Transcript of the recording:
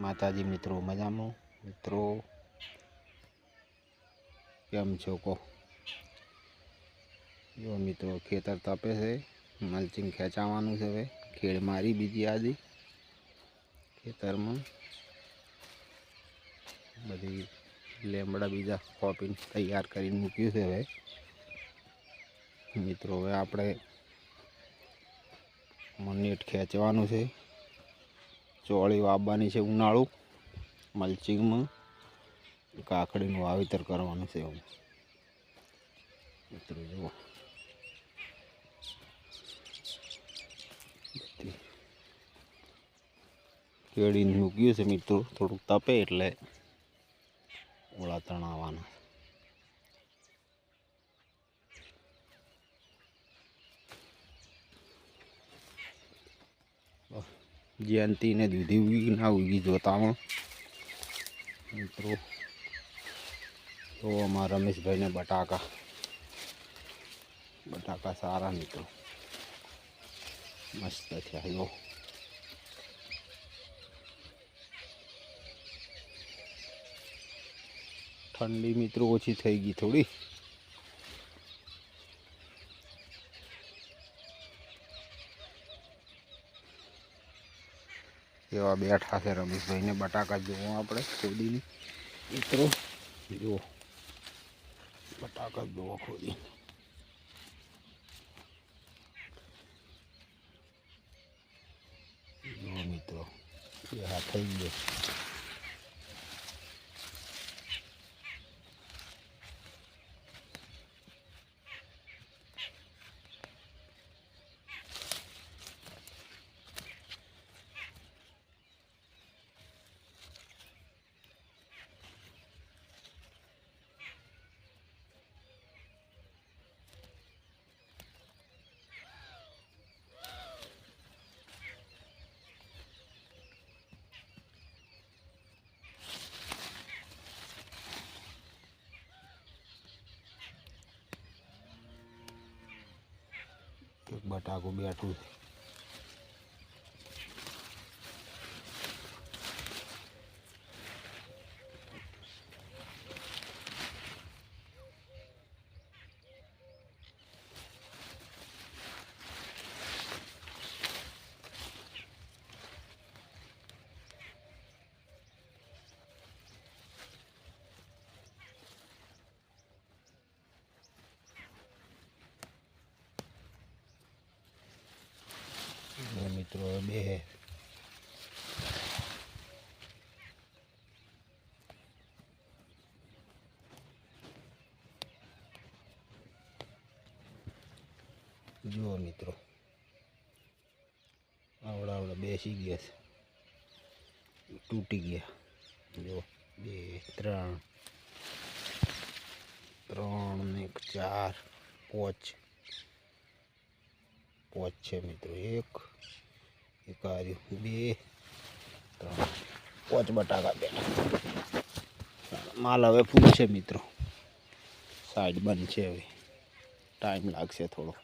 માતાજી મિત્રો, મજામાં? મિત્રો, કેમ છો કહો જો મિત્રો, ખેતર તપે છે, મલ્ચિંગ ખેંચાવાનું છે હવે. ખેડ મારી બીજી આજે ખેતરમાં. બધી લેમડા બીજા કોપીને તૈયાર કરીને મૂક્યું છે હવે. મિત્રો, હવે આપણે નેટ ખેંચવાનું છે. ચોળી વાવવાની છે ઉનાળું મલ્ચિંગમાં કાકડીનું વાવેતર કરવાનું છે એવું મિત્રો જુઓ. કેળીને મૂક્યું છે મિત્રો, થોડુંક તપે એટલે ઓળા તણાવવાના જયંતી ને દૂધી ઉગી ના ઉગી જોતામાં મિત્રો, તો અમારા રમેશભાઈને બટાકા. બટાકા સારા મિત્રો. મસ્ત થયા ઠંડી મિત્રો ઓછી થઈ ગઈ થોડી. એવા બેઠા છે રમેશભાઈને બટાકા જોવો આપણે ખોદીને. મિત્રો, જુઓ. બટાકા જોવો ખોદી જુઓ મિત્રો એ હા થઈ ગયો. બટાકું બેઠું છે જો મિત્રો હવે બે હે જુઓ મિત્રો આવડા આવડા બેસી ગયા છે તૂટી ગયા જો બે ત્રણ ત્રણ ને એક ચાર પાંચ પાંચ છે મિત્રો એક એક બે, ત્રણ, પાંચ બટાકા બેઠા માલ હવે ફૂલ છે મિત્રો. સાઈડ બંધ છે હવે. ટાઈમ લાગશે થોડો.